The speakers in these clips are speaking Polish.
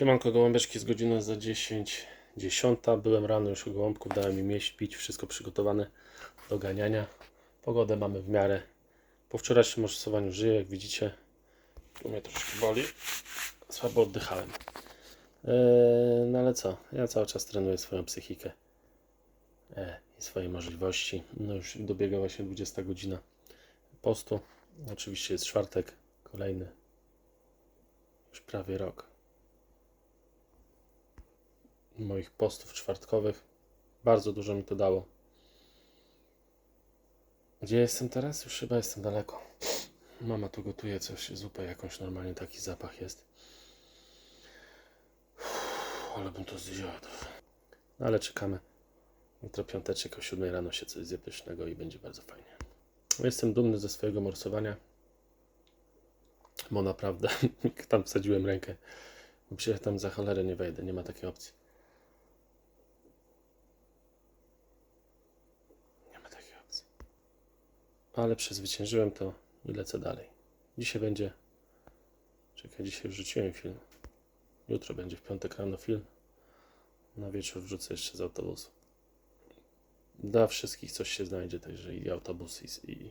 Siemanko gołąbeczki z godziny za 10, 10. Byłem rano już u gołąbków, dałem im jeść, pić, wszystko przygotowane do ganiania. Pogodę mamy w miarę. Po wczorajszym morsowaniu żyję, jak widzicie. Tu mnie troszkę boli. Słabo oddychałem. Eee, no ale co, ja cały czas trenuję swoją psychikę e, i swoje możliwości. No już dobiega właśnie 20 godzina postu. Oczywiście jest czwartek, kolejny. Już prawie rok moich postów czwartkowych. Bardzo dużo mi to dało. Gdzie jestem teraz? Już chyba jestem daleko. Mama tu gotuje coś, zupę jakąś, normalnie taki zapach jest. Uff, ale bym to zjadł. No ale czekamy. Jutro piąteczek o 7 rano się coś zje pysznego i będzie bardzo fajnie. Jestem dumny ze swojego morsowania. Bo naprawdę tam wsadziłem rękę. Bo przecież tam za cholerę nie wejdę, nie ma takiej opcji. Nie ma takiej opcji. Ale przezwyciężyłem to i lecę dalej. Dzisiaj będzie. Czekaj, dzisiaj już rzuciłem film. Jutro będzie w piątek rano film. Na wieczór wrzucę jeszcze z autobusu. Dla wszystkich coś się znajdzie, także i autobus, i, i,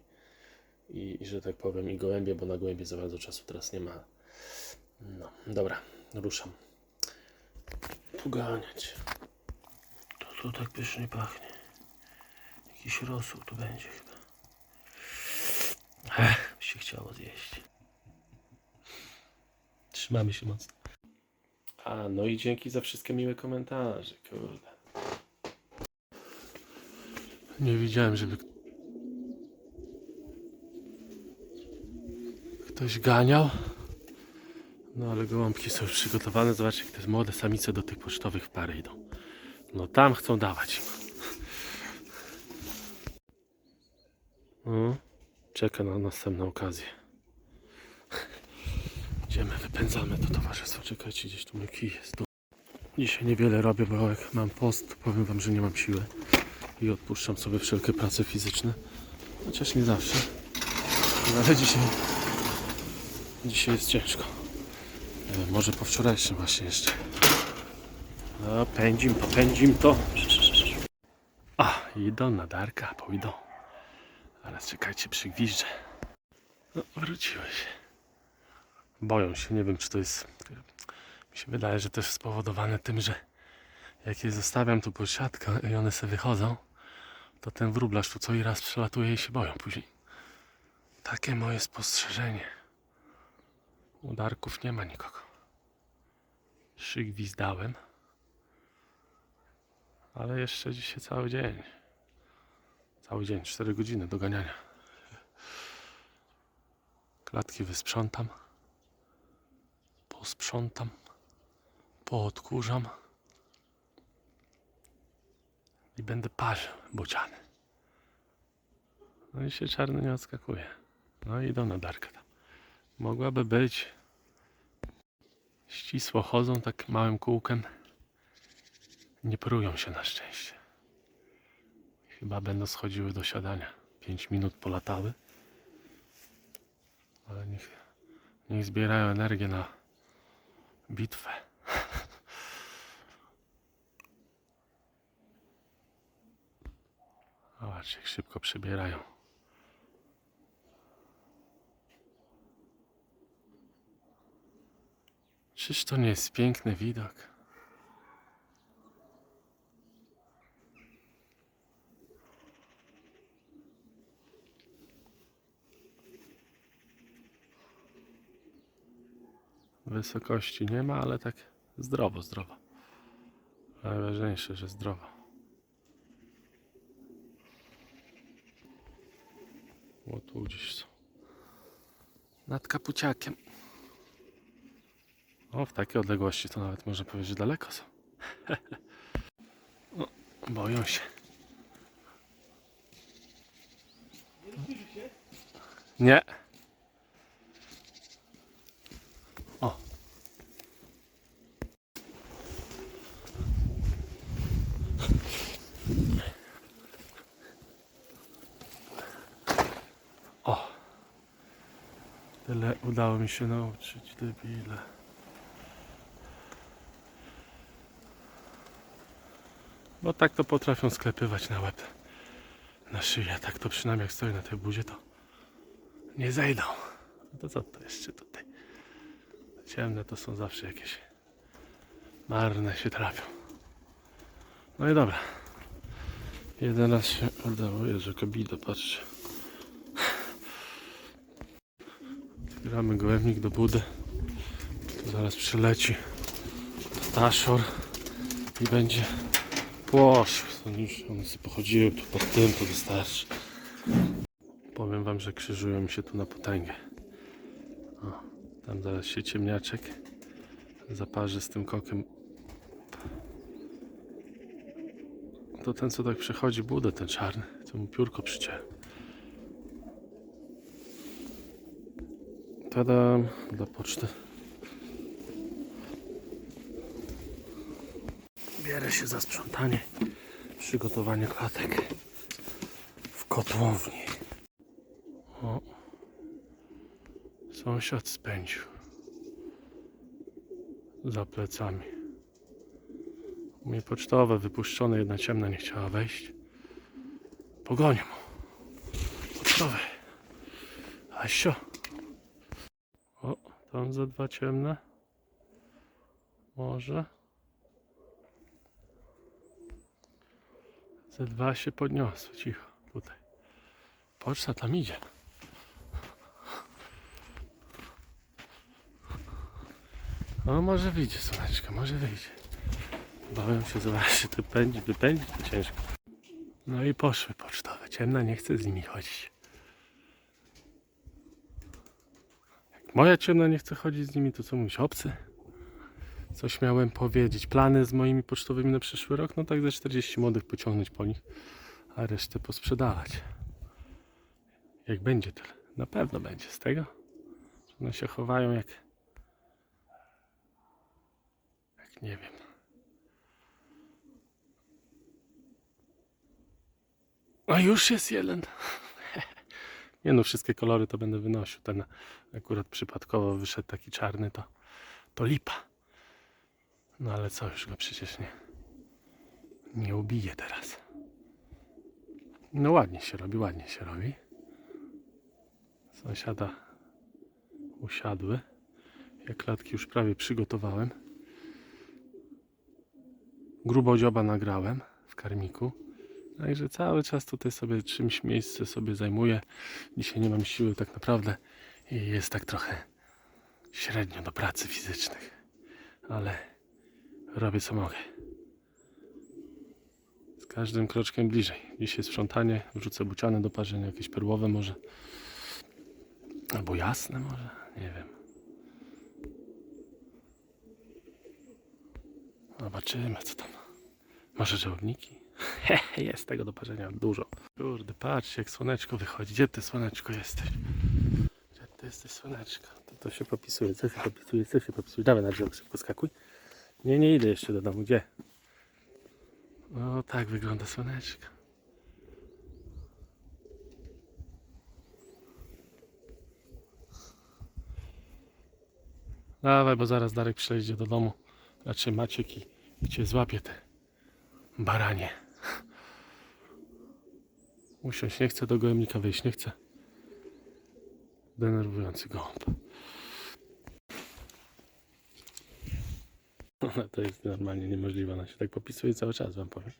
i, i że tak powiem, i gołębie, bo na gołębie za bardzo czasu teraz nie ma. No, dobra, ruszam. Poganiać. To tu tak pysznie pachnie. Jakiś rosół tu będzie chyba. Ech, się chciało zjeść. Trzymamy się mocno. A, no i dzięki za wszystkie miłe komentarze, kurde. Nie widziałem, żeby ktoś ganiał. No ale gołąbki są już przygotowane. Zobaczcie, jak te młode samice do tych pocztowych pary idą. No tam chcą dawać. No, czeka na następną okazję. Idziemy, wypędzamy to towarzystwo. Czekajcie, gdzieś tu mój kij jest. Tu. Dzisiaj niewiele robię, bo jak mam post, powiem wam, że nie mam siły. I odpuszczam sobie wszelkie prace fizyczne. Chociaż nie zawsze. Ale dzisiaj, dzisiaj jest ciężko. Może po wczorajszym właśnie jeszcze. No, pędzim, popędzim to. A, idą na Darka, pójdą. Ale czekajcie, przygwiżdżę. No, wróciłeś. Boją się, nie wiem czy to jest... Mi się wydaje, że też spowodowane tym, że jak je zostawiam tu pod i one sobie wychodzą, to ten wróblarz tu co i raz przelatuje i się boją później. Takie moje spostrzeżenie. U Darków nie ma nikogo. Szyk gwizdałem. Ale jeszcze dzisiaj cały dzień. Cały dzień, 4 godziny do ganiania. Klatki wysprzątam. Posprzątam. Poodkurzam. I będę parzył bociany. No i się czarny nie odskakuje. No i idą na darkę tam. Mogłaby być ścisło chodzą tak małym kółkiem. Nie prują się na szczęście. Chyba będą schodziły do siadania. 5 minut polatały. Ale niech, niech zbierają energię na bitwę. Zobacz, jak szybko przybierają. Czyż to nie jest piękny widok? Wysokości nie ma, ale tak zdrowo, zdrowo. Najważniejsze, że zdrowo. O, tu gdzieś są. Nad kapuciakiem. O, w takiej odległości to nawet można powiedzieć, że daleko są. o, boją się. Nie. się nauczyć, debile. Bo tak to potrafią sklepywać na łeb, na szyję. Tak to przynajmniej jak stoi na tej budzie to nie zejdą. No to co to jeszcze tutaj? Ciemne to są zawsze jakieś marne się trafią. No i dobra. Jeden raz się udało, że kobida patrzy. Zbieramy gołębnik do budy. Tu zaraz przyleci ptaszor i będzie płosz. To już one sobie pochodziły tu pod tym, to wystarczy. Powiem wam, że krzyżują się tu na potęgę. O, tam zaraz się ciemniaczek zaparzy z tym kokiem. To ten, co tak przechodzi budę, ten czarny, co mu piórko przyciąłem. Tadam, dla poczty. Bierę się za sprzątanie, przygotowanie klatek w kotłowni. O, sąsiad spędził za plecami. U mnie pocztowe wypuszczone, jedna ciemna nie chciała wejść. Pogonię mu. Pocztowe. Asio. Tam za dwa ciemne. Może. Ze dwa się podniosły, cicho, tutaj. Poczta tam idzie. O, może wyjdzie słoneczko, może wyjdzie. Bawię się, zobaczcie, to pędzi, wypędzić to ciężko. No i poszły pocztowe. Ciemna nie chce z nimi chodzić. Moja ciemna nie chce chodzić z nimi, to co mówisz, obcy? Coś miałem powiedzieć. Plany z moimi pocztowymi na przyszły rok? No tak ze 40 młodych pociągnąć po nich, a resztę posprzedawać. Jak będzie tyle? Na pewno będzie z tego. One się chowają jak... Jak nie wiem. A już jest jeden. Nie no, wszystkie kolory to będę wynosił. Ten akurat przypadkowo wyszedł taki czarny, to, to lipa. No ale co, już go przecież nie, nie ubije teraz. No ładnie się robi, ładnie się robi. Sąsiada usiadły. Ja klatki już prawie przygotowałem. Grubo dzioba nagrałem w karmiku. Także cały czas tutaj sobie czymś miejsce sobie zajmuję. Dzisiaj nie mam siły tak naprawdę i jest tak trochę średnio do pracy fizycznych. Ale robię co mogę. Z każdym kroczkiem bliżej. Dzisiaj sprzątanie, wrzucę buciane do parzenia, jakieś perłowe może. Albo jasne może, nie wiem. Zobaczymy co tam. Może żołniki? Jest tego do parzenia dużo. Kurde, patrzcie jak słoneczko wychodzi. Gdzie ty słoneczko jesteś? Gdzie ty jesteś słoneczko? To, to się popisuje, co się popisuje, co się popisuje. Dawaj na drzewo szybko skakuj. Nie, nie idę jeszcze do domu. Gdzie? O, tak wygląda słoneczko. Dawaj, bo zaraz Darek przyjedzie do domu. Raczej Maciek i, i cię złapie te baranie. Usiąść, nie chcę do gołębnika wyjść, nie chcę. Denerwujący gołąb. Ona to jest normalnie niemożliwe, ona się tak popisuje cały czas, wam powiem.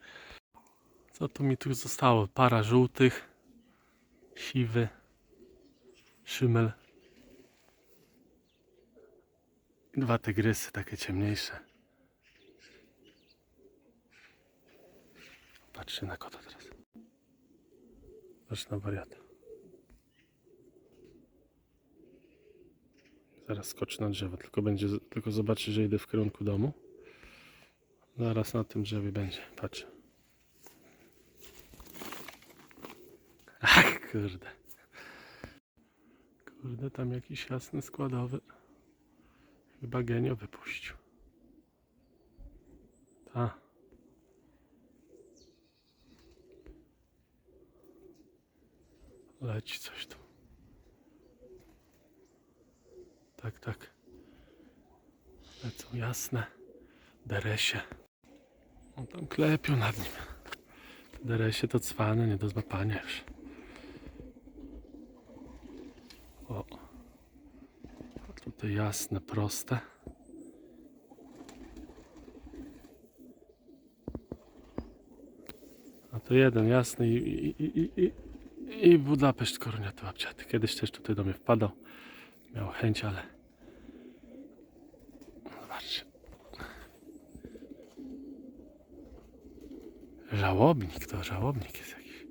Co tu mi tu zostało? Para żółtych, siwy, szymel. Dwa tygrysy, takie ciemniejsze. Patrzcie na kota teraz. Patrz na wariata. Zaraz skoczy na drzewo, tylko będzie, tylko zobaczy, że idę w kierunku domu. Zaraz na tym drzewie będzie, patrz. Ach, kurde. Kurde, tam jakiś jasny składowy. Chyba genio wypuścił. Ta. Leci coś tu. Tak, tak. Lecą jasne. Deresie. On tam klepią nad nim. Deresie to cwane, nie do złapania już. O. Tutaj jasne, proste. A to jeden jasny i, i, i, i, i Budapeszt koroniaty łapciaty. Kiedyś też tutaj do mnie wpadał. Miał chęć, ale... Zobaczcie. Żałobnik, to żałobnik jest jakiś.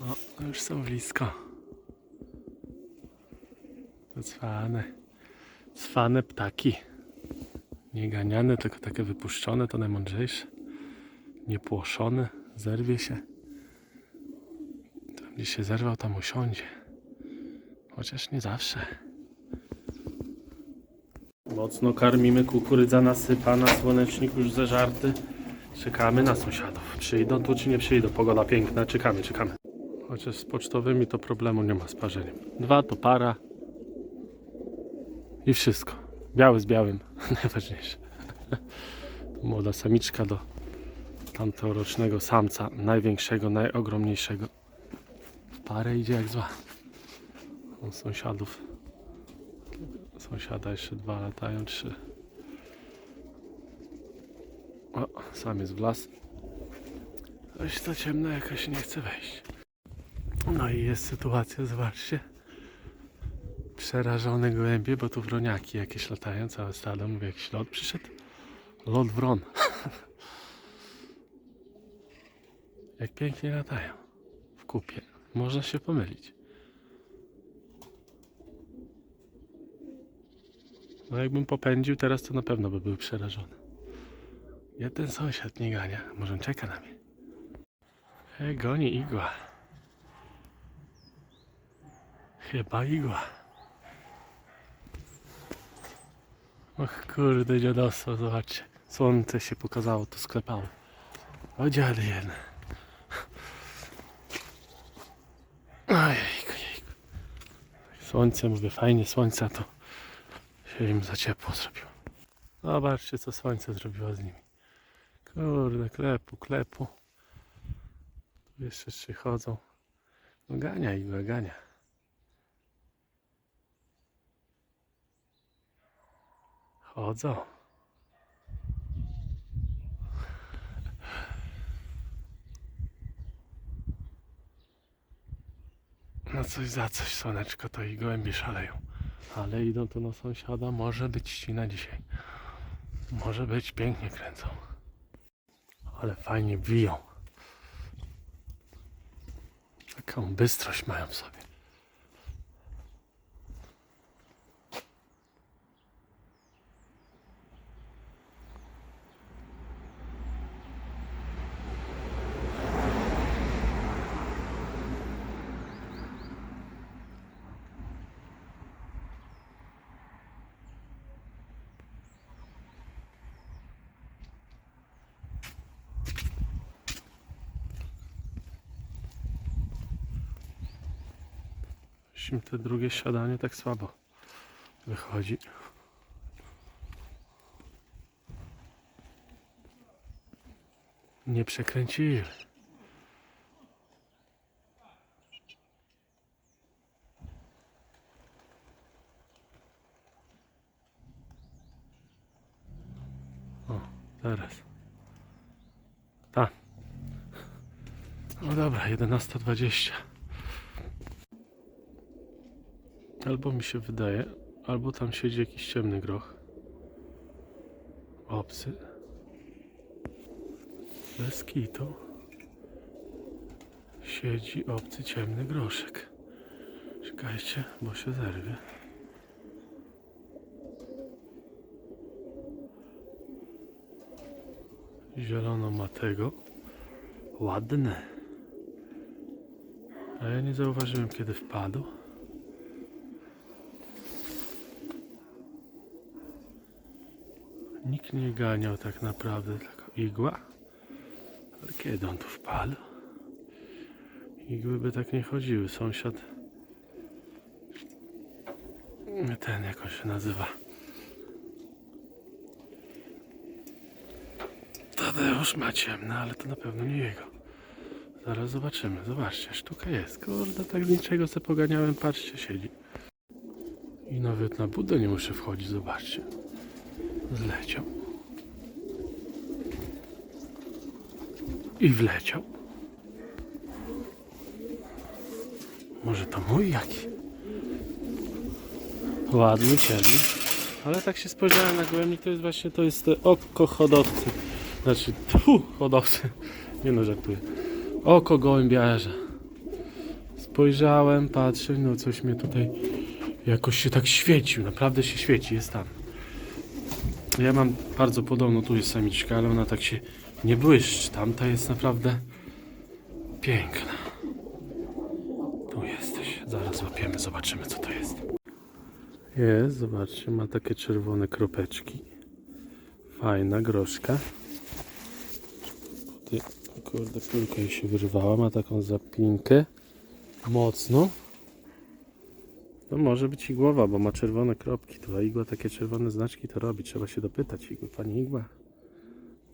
No, już są blisko. To cwane. Cwane ptaki. Nie ganiane, tylko takie wypuszczone, to najmądrzejsze. Niepłoszone, zerwie się. Tam gdzie się zerwał, tam usiądzie. Chociaż nie zawsze. Mocno karmimy, kukurydza nasypana, słonecznik już zeżarty. Czekamy na sąsiadów. Przyjdą tu czy nie przyjdą? Pogoda piękna, czekamy, czekamy. Chociaż z pocztowymi to problemu nie ma z parzeniem. Dwa to para. I wszystko. Biały z białym. Najważniejsze. Młoda samiczka do tamtorocznego samca. Największego, najogromniejszego. Parę idzie jak zła. U sąsiadów. Sąsiada jeszcze dwa latają, trzy. O, sam jest w las. Coś to ciemno jakoś nie chce wejść. No i jest sytuacja, zobaczcie. Przerażone gołębie, bo tu wroniaki jakieś latają, całe stado, mówię jakiś lot przyszedł. Lot wron. Jak pięknie latają. W kupie. Można się pomylić. No jakbym popędził teraz, to na pewno by był przerażony. Jeden sąsiad nie gania. Może on czeka na mnie. E, goni igła. Chyba igła. Och kurde dziadostwo, zobaczcie. Słońce się pokazało, to sklepało. O dziady jedne. Słońce, mówię, fajnie słońca, to się im za ciepło zrobiło. Zobaczcie, co słońce zrobiło z nimi. Kurde, klepu, klepu. Tu jeszcze trzy chodzą. No gania igła, gania. Chodzą. Coś za coś, słoneczko, to i gołębie szaleją. Ale idą tu na sąsiada, może być ścina dzisiaj. Może być, pięknie kręcą. Ale fajnie biją. Taką bystrość mają w sobie. Im te drugie siadanie tak słabo wychodzi. Nie przekręcili. O, teraz. Tak. No dobra, 11.20. Albo mi się wydaje, albo tam siedzi jakiś ciemny groch. Obcy. Bez kitu. Siedzi obcy ciemny groszek. Czekajcie, bo się zerwie. Zielono ma tego. Ładne. A ja nie zauważyłem kiedy wpadł. Nikt nie ganiał tak naprawdę, tylko igła. Ale kiedy on tu wpadł? Igły by tak nie chodziły. Sąsiad. Ten jak on się nazywa. Tadeusz ma ciemne, ale to na pewno nie jego. Zaraz zobaczymy. Zobaczcie, sztuka jest. Kurde, tak z niczego se poganiałem. Patrzcie, siedzi. I nawet na budę nie muszę wchodzić, zobaczcie. Zleciał. I wleciał. Może to mój jaki? Ładny, ciemny. Ale tak się spojrzałem na gołębi, to jest właśnie, to jest oko hodowcy. Znaczy, tu hodowcy. Nie no, żartuję. Oko gołębiarza. Spojrzałem, patrzę, no coś mnie tutaj jakoś się tak świecił. Naprawdę się świeci, jest tam. Ja mam bardzo podobno, tu jest samiczka, ale ona tak się nie błyszczy. Tamta jest naprawdę piękna. Tu jesteś. Zaraz łapiemy, zobaczymy co to jest. Jest, zobaczcie, ma takie czerwone kropeczki. Fajna groszka. Kurde, piłka jej się wyrwała, ma taką zapinkę. Mocno. To może być igłowa, bo ma czerwone kropki. To igła takie czerwone znaczki to robi. Trzeba się dopytać igły. Pani igła,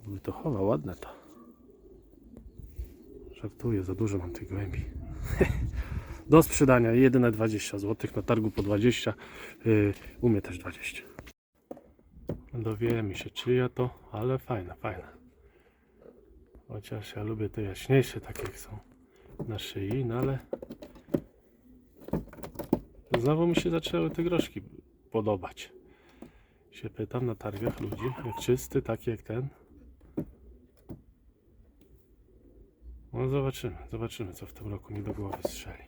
by to chowa, ładne to. Żartuję, za dużo mam tych gołębi. Do sprzedania jedyne 20 zł, na targu po 20, yy, u mnie też 20. Dowiemy się czyja to, ale fajna, fajna. Chociaż ja lubię te jaśniejsze, takie jak są na szyi, no ale znowu mi się zaczęły te groszki podobać. Się pytam na targach ludzi, jak czysty, taki jak ten. No zobaczymy, zobaczymy co w tym roku mi do głowy strzeli.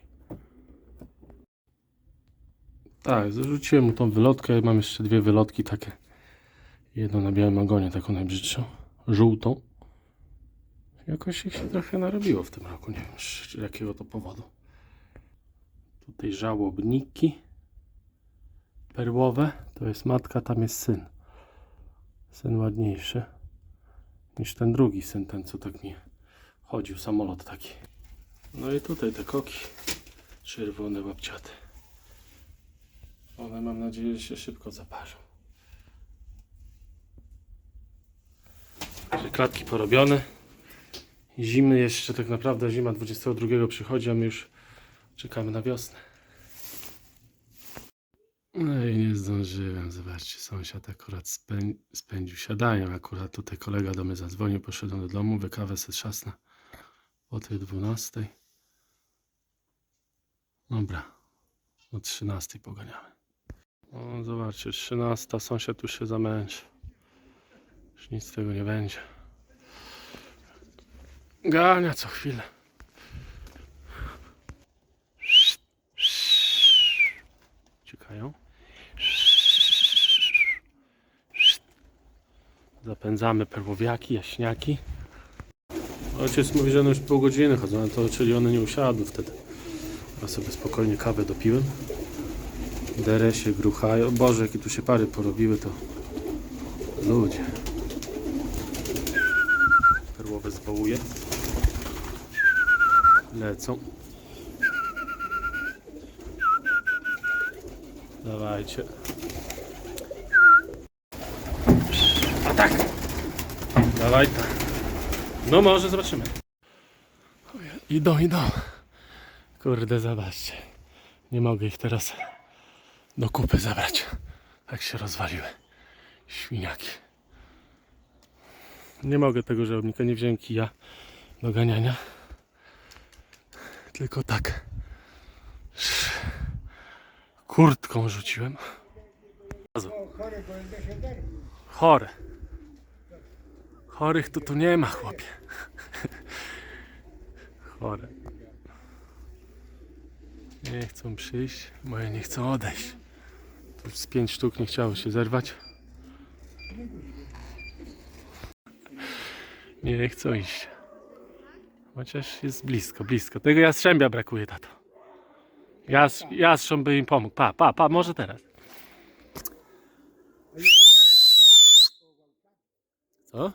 Tak, zarzuciłem mu tą wylotkę. Mam jeszcze dwie wylotki takie. Jedną na białym ogonie, taką najbrzydszą. Żółtą. Jakoś ich się trochę narobiło w tym roku. Nie wiem z jakiego to powodu. Tutaj żałobniki. Perłowe. To jest matka, tam jest syn. Syn ładniejszy niż ten drugi syn, ten co tak mi chodził, samolot taki. No i tutaj te koki. Czerwone łapciate. One mam nadzieję, się szybko zaparzą. Także Klatki porobione. Zimy jeszcze tak naprawdę zima 22 przychodzi, a my już czekamy na wiosnę. No i nie zdążyłem. Zobaczcie, sąsiad akurat spę- spędził siadają. Akurat tutaj kolega do mnie zadzwonił, poszedłem do domu, wykawę se trzasnę o tej 12. Dobra, o 13 poganiamy. O, zobaczcie, 13, sąsiad już się zamęczy. Już nic z tego nie będzie. Gania co chwilę. Uciekają. Zapędzamy perłowiaki, jaśniaki. Ojciec mówi, że one już pół godziny chodzą, to, czyli one nie usiadły wtedy. Ja sobie spokojnie kawę dopiłem. Dere się gruchają. Boże, jakie tu się pary porobiły, to ludzie. Perłowe zwołuje. Lecą. Dawajcie. A tak! Dawaj tak. No może zobaczymy. Idą, idą. Kurde, zobaczcie. Nie mogę ich teraz do kupy zabrać. Tak się rozwaliły. Świniaki. Nie mogę tego żałobnika, nie wziąłem kija do ganiania. Tylko tak. Kurtką rzuciłem. Chore. Chorych to tu nie ma, chłopie. Chore. Nie chcą przyjść, moje nie chcą odejść. Tu z pięć sztuk nie chciało się zerwać. Nie chcą iść. Chociaż jest blisko, blisko. Tego jastrzębia brakuje, tato. Jas, jastrząb by im pomógł. Pa, pa, pa, może teraz. Co?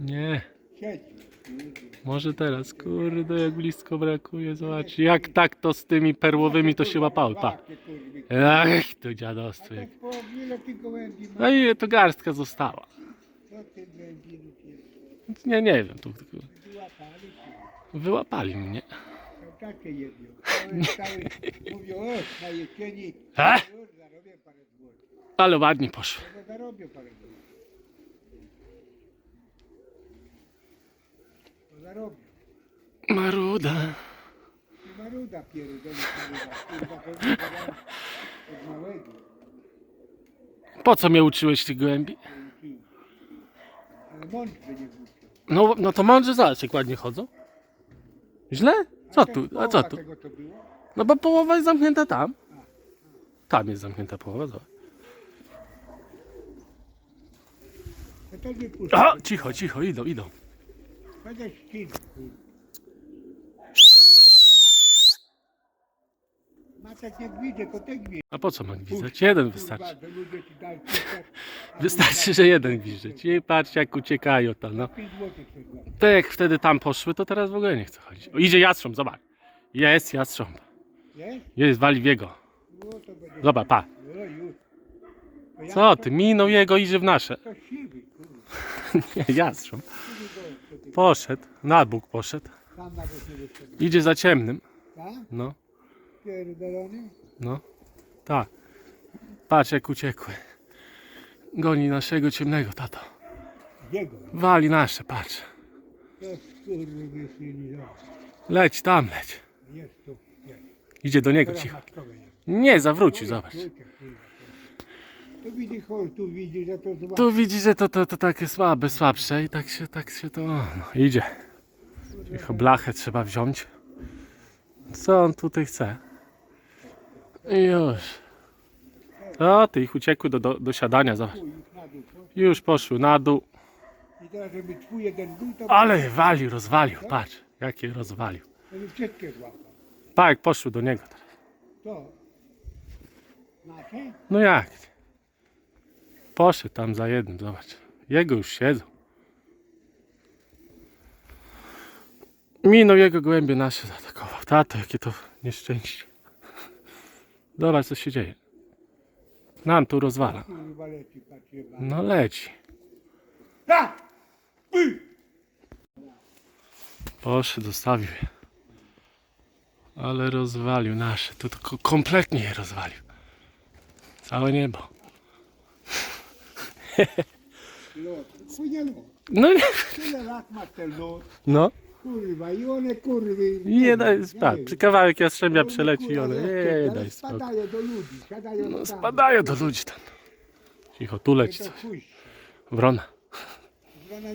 Nie. Może teraz, kurde, jak blisko brakuje, zobacz, jak tak to z tymi perłowymi to się łapały, pa. Ach, to dziadostwo. Jak... ile? No i to garstka została. Nie, nie wiem. Tu, tu, wyłapali mnie. Takie jedno. Cały, mówią, o, jesieni. E? Zarobię parę złotych. Ale ładnie poszły. No zarobię parę złotych. No zarobię. Maruda. I Maruda pierdolę, maruda. Kurwa, od małego. Po co mnie uczyłeś tych gołębi? Ale mądrze nie wrócił. No, no to mądrze zobacz, jak ładnie chodzą. Źle? Co tu? A co tu? No bo połowa jest zamknięta tam. Tam jest zamknięta połowa, zobacz. To nie puszczę. A, cicho, cicho, idą, idą. Będę nie. A po co mam gwizdać? Jeden wystarczy. Kurwa, to ludzie ci dają pisać, a Wystarczy, że jeden gwizdać. I patrz jak uciekają tam, no. 5 złotych sobie złapał. Te jak wtedy tam poszły, to teraz w ogóle nie chcę chodzić. O, idzie jastrząb, zobacz. Jest jastrząb. Nie? Jest, wali w jego. No to będzie. Zobacz, pa. No już. To ja Co ty, minął jego, idzie w nasze. To siwy, kurwa. Nie, jastrząb. Siwy gość, co ty- Poszedł, na bóg poszedł. Tam nawet nie wyszedł. Idzie za ciemnym. Tak? No, Pierdolony? no. Tak. Patrz jak uciekły. Goni naszego ciemnego, tato. Jego. Wali nasze, patrz. To. Leć tam, leć. Jest tu. Idzie do niego cicho. Nie, zawrócił, zobacz. To widzi, tu widzi, że to zła. Tu widzi, że to, to, to takie słabe, słabsze i tak się, tak się to, no, idzie. Cicho, blachę trzeba wziąć. Co on tutaj chce? I już. O, ty ich uciekły do, do, do siadania, zobacz. Już poszły na dół. Ale walił, rozwalił, patrz, jakie rozwalił. jak poszły do niego teraz. No jak? Poszedł tam za jednym, zobacz. Jego już siedzą. Minął jego gołębie nasze zaatakował. Tato, jakie to nieszczęście. Zobacz, co się dzieje. Nam tu rozwala. No leci. Poszedł, zostawił je. Ale rozwalił nasze. To, to ko- kompletnie je rozwalił. Całe niebo. No nie. Tyle lat ma ten lot. No. Kurwa, i one kurwy. Nie daj spać. wiem. Przy kawałek jastrzębia przeleci i one. Nie daj spokój. Spadają do ludzi, siadają No tam. spadają do ludzi tam. Cicho, tu leci to coś. pójść. Wrona.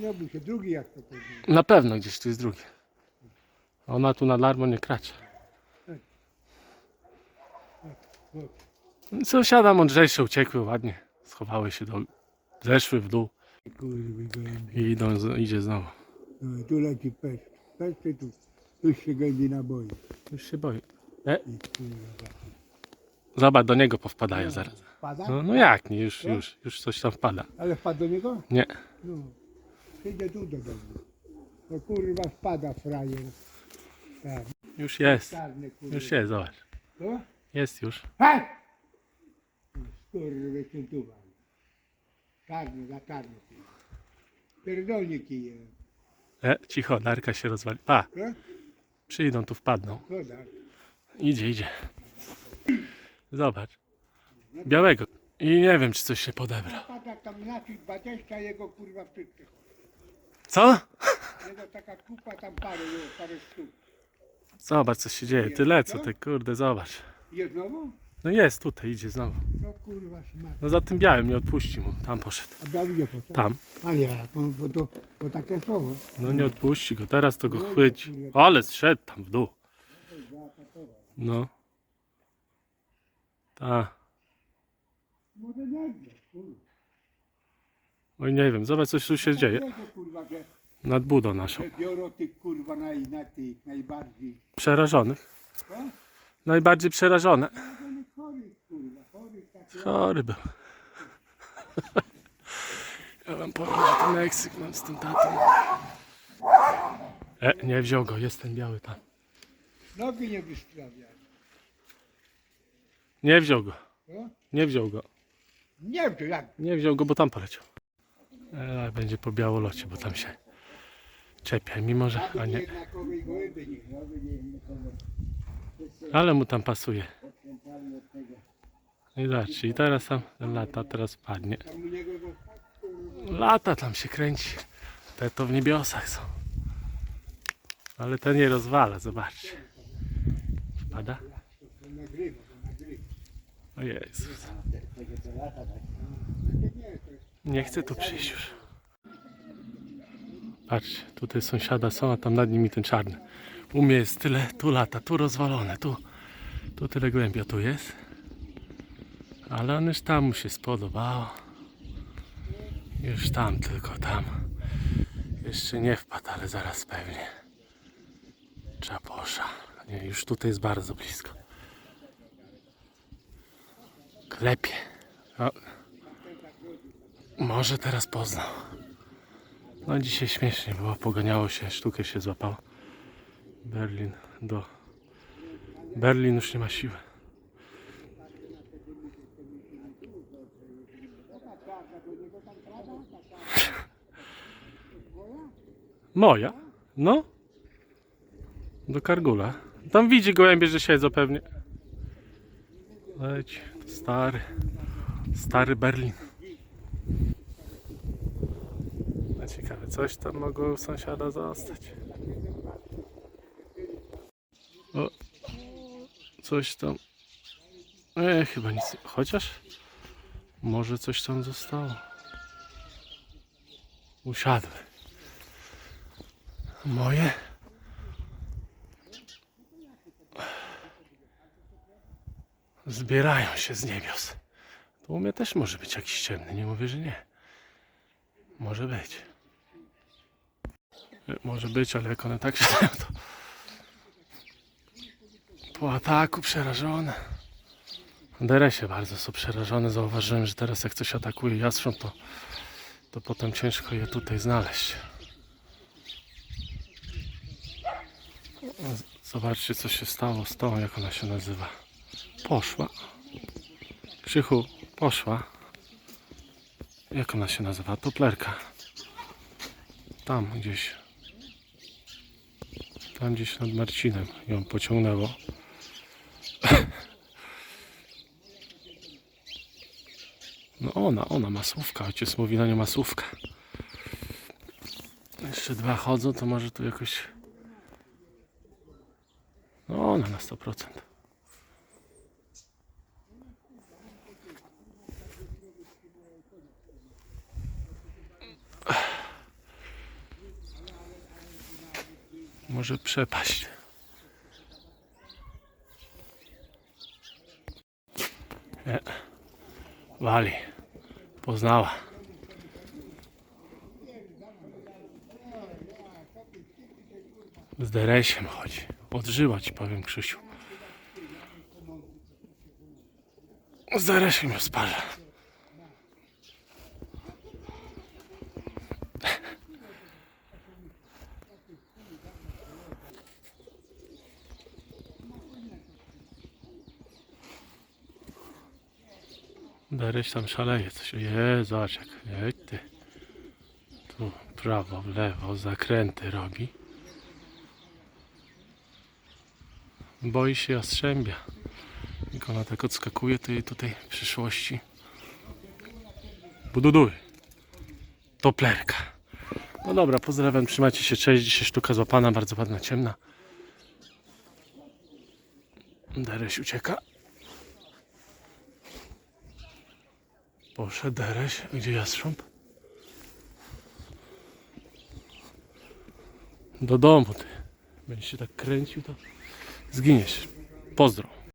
Nie obył się, drugi jak to powiedział. Na pewno gdzieś tu jest drugie. Ona tu na darmo nie kracze. Sąsiada mądrzejsze uciekły ładnie. Schowały się do... Zeszły w dół Kurwy i idą, idzie znowu. No, tu leci peszcz. Peszcz tu. Tu się gołębi naboi. Już się boję. E, zobacz, do niego powpadają zaraz. Wpada? No, no jak nie, już, już, już coś tam wpada. Ale wpadł do niego? Nie. No. Przyjdzie tu do domu. No kurwa spada frajer. Tak. Już jest. Czarny. Już jest, zobacz. Co? Jest już. Hej! Się tu. Czarny, za czarny. Pierdolnie kije. E, cicho, Darka się rozwali. Pa, Co? przyjdą, tu wpadną. Co da? Idzie, idzie. Zobacz. Białego. I nie wiem, czy coś się podebra. Pada tam naci 20 jego kurwa. Co? Jego taka kupa tam parę, jo, parę sztuk. Zobacz, co się dzieje. Ty lecą, ty kurde, zobacz. Jest znowu? No jest, tutaj idzie znowu. No kurwa szmat. No za tym białym, nie odpuści mu. Tam poszedł. A Dawidzie poszedł? Tam. A ja, bo, bo, to, bo takie słowo. No nie odpuści go. Teraz to go chwyci. Ale zszedł tam w dół. No. Ta. Może nie kurwa. Oj, nie wiem. Zobacz, coś tu się dzieje. Wiecie, kurwa, że, Nad budą naszą. że biorą tych kurwa naj, na tych najbardziej. Przerażonych. Co? Najbardziej przerażone. One chorych, kurwa, chorych takie. Chory był. Ja wam powiem, że ten Meksyk mam z tym tatą. E, nie wziął go, jest ten biały tam. Nogi nie wystrawia. Nie wziął go, nie wziął go. Nie wiem, jak. Nie wziął go, bo tam poleciał. E, będzie po białolocie, bo tam się Czepiaj mi może, a nie. Jednakowej gołębie nie Ale mu tam pasuje. I i teraz tam lata, teraz padnie. Lata tam się kręci. Te to w niebiosach są. Ale ten nie rozwala, zobaczcie. Pada? to nagrywa, to nagrywa. O Jezus. To Nie chcę tu przyjść już. Patrzcie, tutaj sąsiada są, a tam nad nimi ten czarny. U mnie jest tyle, tu lata, tu rozwalone, tu, tu tyle głębia tu jest. Ale on już tam mu się spodobało. Już tam, tylko tam. Jeszcze nie wpadł, ale zaraz pewnie. Czaposza. Nie, już tutaj jest bardzo blisko. Klepie. O. Może teraz poznał. No dzisiaj śmiesznie było, poganiało się, sztukę się złapało. Berlin do... Berlin już nie ma siły. Moja? No. Do Kargula. Tam widzi gołębie, że siedzą pewnie. Leć, stary. Stary Berlin. No ciekawe, coś tam mogło sąsiada zostać. O, coś tam. E, chyba nic. Chociaż może coś tam zostało. Usiadły. Moje. Zbierają się z niebios. To u mnie też może być jakiś ciemny, nie mówię, że nie. Może być. E, Może być, ale jak one tak się to po ataku przerażone. Deresie bardzo są przerażone. Zauważyłem, że teraz jak coś atakuje jastrząb, to, to potem ciężko je tutaj znaleźć. Zobaczcie, co się stało z tą, jak ona się nazywa. Poszła. Krzychu, poszła. Jak ona się nazywa? Toplerka. Tam gdzieś. Tam gdzieś nad Marcinem ją pociągnęło. No ona, ona masówka. Ojciec mówi na nią masówka. Jeszcze dwa chodzą, to może tu jakoś... No ona na 100%. Może przepaść. Nie. Wali. Poznała. Z deresiem chodzi. Odżyła ci powiem Krzysiu. Z deresiem ją sparza. Daryś tam szaleje coś. Je, zobacz jak. Ty. Tu prawo, w lewo, zakręty robi. Boi się jastrzębia. Jak ona tak odskakuje, to jej tutaj w przyszłości. Bududuj. Toplerka. No dobra, pozdrawiam, trzymajcie się, cześć. Dzisiaj sztuka złapana, bardzo ładna, ciemna. Daryś ucieka. Poszedł Dereś. Gdzie jastrząb? Do domu ty. Będziesz się tak kręcił, to zginiesz. Pozdro.